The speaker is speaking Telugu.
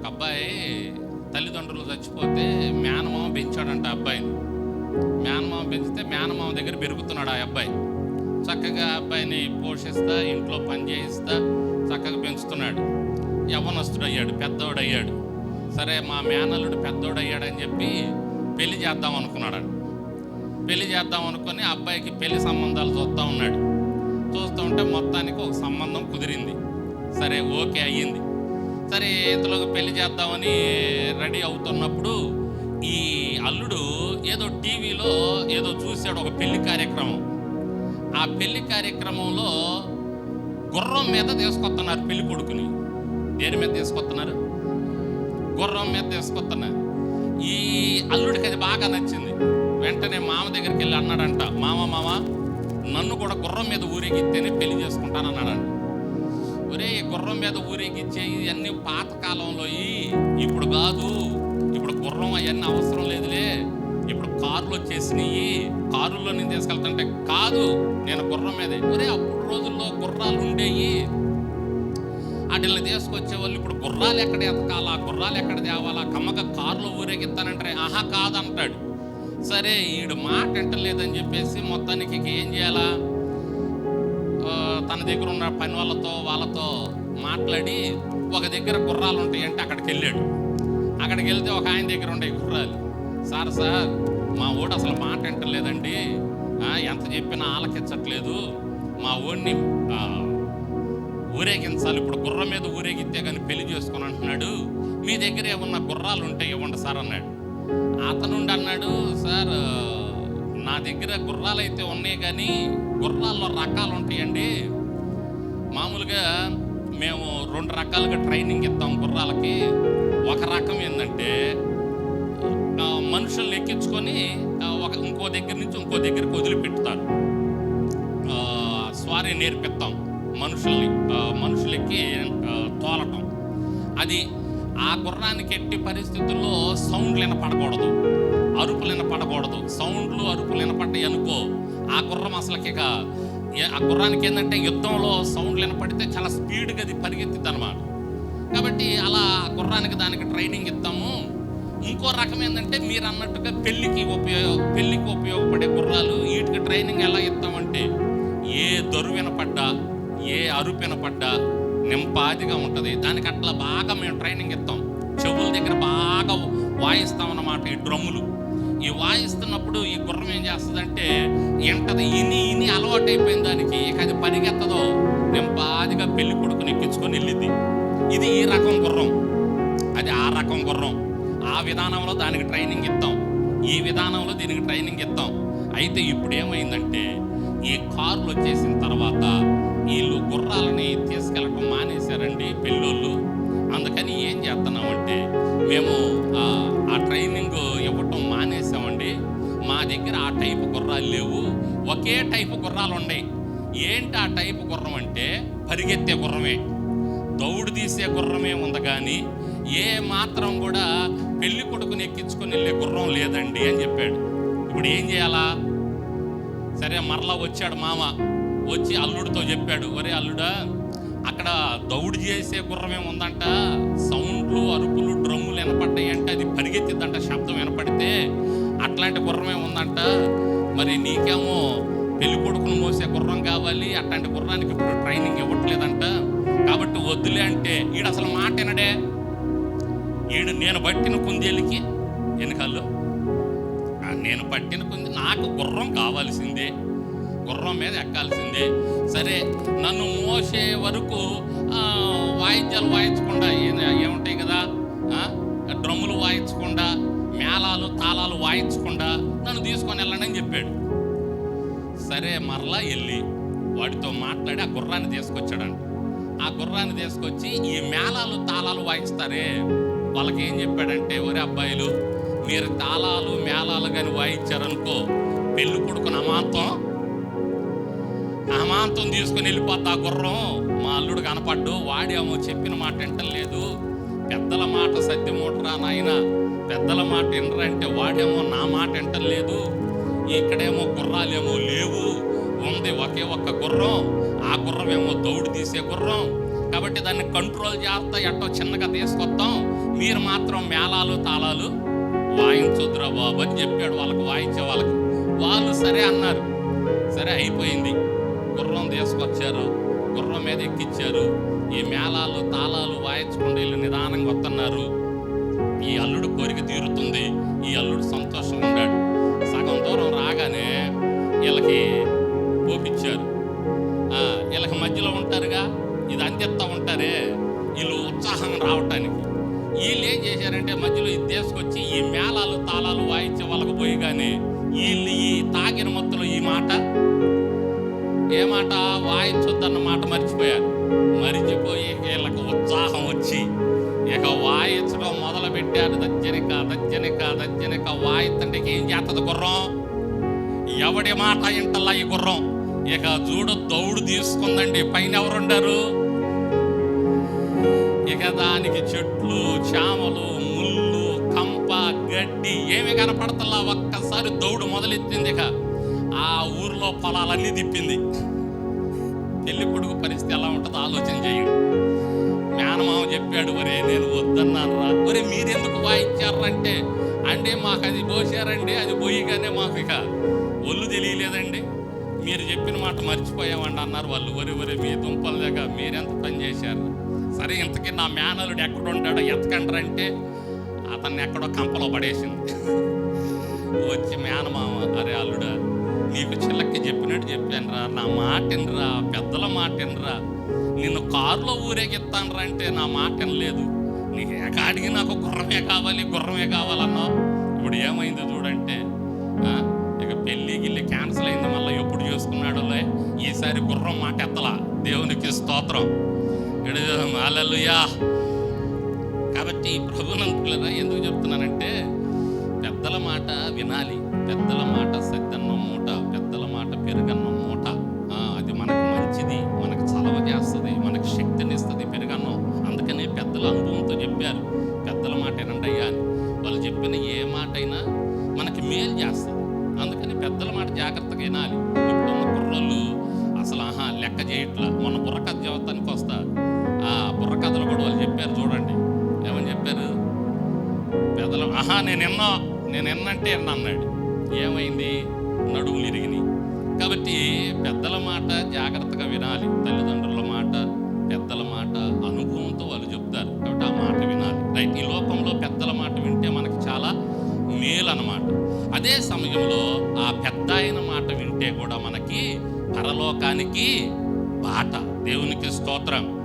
ఒక అబ్బాయి తల్లిదండ్రులు చచ్చిపోతే మేనమామ పెంచాడంట అబ్బాయిని. మేనమామ పెంచితే మేనమామ దగ్గర పెరుగుతున్నాడు ఆ అబ్బాయి. చక్కగా అబ్బాయిని పోషిస్తా ఇంట్లో పని చేయిస్తా చక్కగా పెంచుతున్నాడు. యవ్వనస్తుడు అయ్యాడు పెద్దోడు అయ్యాడు. సరే మా మేనల్లుడు పెద్దోడు అయ్యాడని చెప్పి పెళ్ళి చేద్దాం అనుకున్నాడు పెళ్ళి చేద్దాం అనుకుని అబ్బాయికి పెళ్ళి సంబంధాలు చూస్తూ ఉన్నాడు. చూస్తూ ఉంటే మొత్తానికి ఒక సంబంధం కుదిరింది. సరే ఓకే అయ్యింది. సరే ఇంతలోకి పెళ్ళి చేద్దామని రెడీ అవుతున్నప్పుడు ఈ అల్లుడు ఏదో టీవీలో ఏదో చూశాడు ఒక పెళ్ళి కార్యక్రమం. ఆ పెళ్ళి కార్యక్రమంలో గుర్రం మీద తీసుకొస్తున్నారు పెళ్ళి కొడుకుని. దేని మీద తీసుకొస్తున్నారు? గుర్రం మీద తీసుకొస్తున్నారు. ఈ అల్లుడికి అది బాగా నచ్చింది. వెంటనే మామ దగ్గరికి వెళ్ళి అన్నాడంట మామ మామ నన్ను కూడా గుర్రం మీద ఊరేగిస్తేనే పెళ్ళి చేసుకుంటానన్నాడంట. ఒరే ఈ గుర్రం మీద ఊరేగించే ఇవన్నీ పాతకాలంలో ఇప్పుడు కాదు. ఇప్పుడు గుర్రం అవన్నీ అవసరం లేదులే. ఇప్పుడు కార్లు వచ్చేసినాయి. కారుల్లో నేను తీసుకెళ్తుంటే కాదు నేను గుర్రం మీదే. ఒరే అప్పుడు రోజుల్లో గుర్రాలు ఉండేవి వాటిని తీసుకొచ్చే వాళ్ళు ఇప్పుడు గుర్రాలు ఎక్కడ ఎతకాలా? గుర్రాలు ఎక్కడ తేవాలా? కమ్మక కారులో ఊరేగిస్తానంటే ఆహా కాదంటాడు. సరే ఈడు మాట ఎంటలేదని చెప్పేసి మొత్తానికి ఏం చేయాలా? తన దగ్గర ఉన్న పని వాళ్ళతో వాళ్ళతో మాట్లాడి ఒక దగ్గర గుర్రాలు ఉంటాయి అంటే అక్కడికి వెళ్ళాడు. అక్కడికి వెళ్తే ఒక ఆయన దగ్గర ఉండే గుర్రాలు. సార్ సార్ మా ఓడు అసలు మాట వింటలేదండి. ఎంత చెప్పినా ఆలకించట్లేదు. మా ఓడిని ఊరేగించాలి. ఇప్పుడు గుర్రం మీద ఊరేగితే కానీ పెళ్ళి చేసుకుని అంటున్నాడు. మీ దగ్గర ఏమన్నా గుర్రాలు ఉంటాయి ఇవ్వండి సార్ అన్నాడు. అతనుండి అన్నాడు సార్ నా దగ్గర గుర్రాలు అయితే ఉన్నాయి కానీ గుర్రాల్లో రకాలు ఉంటాయండి. మామూలుగా మేము రెండు రకాలుగా ట్రైనింగ్ ఇస్తాం గుర్రాలకి ఒక రకం ఏంటంటే మనుషుల్ని ఎక్కించుకొని ఒక ఇంకో దగ్గర నుంచి ఇంకో దగ్గరికి వదిలిపెట్టుతారు. స్వారీ నేర్పిస్తాం. మనుషుల్ని మనుషులకి తోలటం. అది ఆ గుర్రానికి ఎట్టి పరిస్థితుల్లో సౌండ్లు వినపడకూడదు. అరుపులు వినపడకూడదు. సౌండ్లు అరుపులు వినపడ్డాయి అనుకో ఆ గుర్రం అసలుకి ఇక ఆ గుర్రానికి ఏంటంటే యుద్ధంలో సౌండ్లు వినపడితే చాలా స్పీడ్గా అది పరిగెత్తిద్ది అనమాట కాబట్టి అలా గుర్రానికి దానికి ట్రైనింగ్ ఇస్తాము ఇంకో రకం ఏంటంటే మీరు అన్నట్టుగా పెళ్ళికి ఉపయోగ పెళ్ళికి ఉపయోగపడే గుర్రాలు వీటికి ట్రైనింగ్ ఎలా ఇస్తామంటే ఏ దొరు వినపడ్డా ఏ అరుపు వినపడ్డా నింపాదిగా ఉంటుంది. దానికి అట్లా బాగా మేము ట్రైనింగ్ ఇస్తాం చెవుల దగ్గర బాగా వాయిస్తాం అన్నమాట ఈ డ్రమ్ములు. ఈ వాయిస్తున్నప్పుడు ఈ గుర్రం ఏం చేస్తుందంటే ఎంటది ఇని ఇని అలవాటైపోయిన దానికి. ఇక అది పరిగెత్తదో నింపాదిగా పెళ్ళి కొడుకుని ఎక్కించుకొని వెళ్ళింది. ఇది ఈ రకం గుర్రం. అది ఆ రకం గుర్రం. ఆ విధానంలో దానికి ట్రైనింగ్ ఇస్తాం ఈ విధానంలో దీనికి ట్రైనింగ్ ఇస్తాం అయితే ఇప్పుడు ఏమైందంటే ఈ కార్లు వచ్చేసిన తర్వాత వీళ్ళు గుర్రాలని తీసుకెళ్ళటం మానేశారండి పెళ్ళోళ్ళు. అందుకని ఏం చేస్తున్నామంటే మేము దగ్గర ఆ టైపు గుర్రాలు లేవు ఒకే టైపు గుర్రాలు ఉన్నాయి ఏంటి ఆ టైపు గుర్రం అంటే పరిగెత్తే గుర్రమే. దౌడు తీసే గుర్రమే ఉంది కానీ ఏ మాత్రం కూడా పెళ్ళి కొడుకుని ఎక్కించుకొని వెళ్ళే గుర్రం లేదండి అని చెప్పాడు. ఇప్పుడు ఏం చేయాలా? సరే మరలా వచ్చాడు మామ. వచ్చి అల్లుడితో చెప్పాడు ఒరే అల్లుడా అక్కడ దౌడు చేసే గుర్రమే ఉందంట సౌండ్ మరి నీకేమో పెళ్ళి కొడుకును మోసే గుర్రం కావాలి అట్లాంటి గుర్రానికి ఇప్పుడు ట్రైనింగ్ ఇవ్వట్లేదంట. కాబట్టి వద్దులే అంటే ఈడు అసలు మాట వినడే? ఈడు నేను పట్టిన కుందేలికి వెనకాల్లో. నేను పట్టిన కుంది నాకు గుర్రం కావాల్సిందే. గుర్రం మీద ఎక్కాల్సిందే. సరే నన్ను మోసే వరకు వాయిద్యాలు వాయించకుండా ఏముంటాయి కదా? డ్రమ్ములు వాయించకుండా మేళాలు తాళాలు వాయించకుండా తీసుకొని సరే మరలా వెళ్ళి వాడితో మాట్లాడి ఆ గుర్రాన్ని తీసుకొచ్చాడంట. ఆ గుర్రాన్ని తీసుకొచ్చి ఈ మేళాలు తాళాలు వాయిస్తారే? వాళ్ళకి ఏం చెప్పాడంటే ఒరే అబ్బాయిలు మీరు తాళాలు మేళాలు కానీ వాయించారనుకో పెళ్ళి కొడుకుని అమాంతం అమాంతం తీసుకుని వెళ్ళిపోతా ఆ గుర్రం. మా అల్లుడు కనపడ్డు వాడేమో చెప్పిన మాట వింటలేదు. పెద్దల మాట సత్యమూటరా నాయన? పెద్దల మాట వినరా అంటే వాడేమో నా మాట వింటలేదు. ఇక్కడేమో గుర్రాలేమో లేవు. ఉంది ఒకే ఒక్క గుర్రం. ఆ గుర్రం ఏమో దౌడు తీసే గుర్రం. కాబట్టి దాన్ని కంట్రోల్ చేస్తా ఎట్టో చిన్నగా తీసుకొస్తాం మీరు మాత్రం మేళాలు తాళాలు వాయించొద్దురా బాబు అని చెప్పాడు వాళ్ళకి వాయించే వాళ్ళకి. వాళ్ళు సరే అన్నారు. సరే అయిపోయింది. గుర్రం తీసుకొచ్చారు. గుర్రం మీద ఎక్కిచ్చారు. ఈ మేళాలు తాళాలు వాయించకుండా వీళ్ళు నిదానంగా వస్తున్నారు. ఈ అల్లుడు కోరిక తీరుతుంది. ఈ అల్లుడు సంతోషంగా ఉన్నాడు దూరం రాగానే వీళ్ళకి పోపిచ్చారు. వీళ్ళకి మధ్యలో ఉంటారుగా ఇది అంతెత్తా ఉంటారే వీళ్ళు ఉత్సాహం రావటానికి. వీళ్ళు ఏం చేశారంటే మధ్యలో ఇది తీసుకొచ్చి ఈ మేళాలు తాళాలు వాయించి వాళ్ళకి పోయి కానీ వీళ్ళు ఈ తాగిన మత్తులో ఈ మాట ఏ మాట? వాయించొద్దన్న మాట మర్చిపోయారు. మరిచిపోయి వీళ్ళకి ఉత్సాహం వచ్చి ఇక వాయించడం మొదలు పెట్టారు దజ్జనిక దజ్జనిక దజ్జనిక వాయిస్తుంటే ఏం చేస్తుంది గుర్రం? ఎవడి మాట ఇంటల్లా ఈ గుర్రం? ఇక చూడు దౌడు తీసుకుందండి. పైన ఎవరుండారు? ఇక దానికి చెట్లు చామలు ముళ్ళు కంప గడ్డి ఏమి కనపడతల్లా ఒక్కసారి దౌడు మొదలెత్తింది ఇక. ఆ ఊర్లో పొలాలన్నీ తిప్పింది. పెళ్ళి కొడుకు పరిస్థితి ఎలా ఉంటుందో ఆలోచన చేయండి మేనమామ చెప్పాడు ఒరే నేను వద్దన్నాను రా. ఒరే మీరెందుకు వాయించారంటే అంటే మాకు అది పోసారండి అది పోయిగానే మాకు ఇక మీరు చెప్పిన మాట మర్చిపోయామండి అన్నారు వాళ్ళు. ఒరే ఒరే మీ దుంపల దగ్గర మీరెంత పని చేశారు? సరే ఇంతకీ నా మేనలుడు ఎక్కడ ఉంటాడో ఎతకండ్రంటే అతన్ని ఎక్కడో కంపలో పడేసింది. వచ్చి మేనమామ అరే అల్లుడా నీకు చిల్లక్కి చెప్పినట్టు చెప్పానురా. నా మాటినరా పెద్దల మాటినరా నిన్ను కారులో ఊరేగిస్తానరా అంటే నా మాట లేదు. నీకు ఏకాడికి నాకు గుర్రమే కావాలి గుర్రమే కావాలన్నావు. ఇప్పుడు ఏమైంది చూడంటే ఈసారి గుర్రం మాట ఎత్తలా దేవునికి స్తోత్రం. అలలుయా కాబట్టి ప్రభునంతులరా ఎందుకు చెప్తున్నానంటే పెద్దల మాట వినాలి. పెద్దల మాట సద్దన్నం మూట పెద్దల మాట పెరుగన్నం. పెద్దలు ఆహా నేను ఎన్నో నేను ఎన్నంటే ఎన్న అన్నాడు ఏమైంది? నడుములు ఇరిగినాయి. కాబట్టి పెద్దల మాట జాగ్రత్తగా వినాలి. తల్లిదండ్రుల మాట పెద్దల మాట అనుభవంతో వాళ్ళు చెప్తారు. కాబట్టి ఆ మాట వినాలి. రైట్ ఈ లోకంలో పెద్దల మాట వింటే మనకి చాలా మేలు అనమాట అదే సమయంలో ఆ పెద్ద అయిన మాట వింటే కూడా మనకి పరలోకానికి బాట. దేవునికి స్తోత్రం.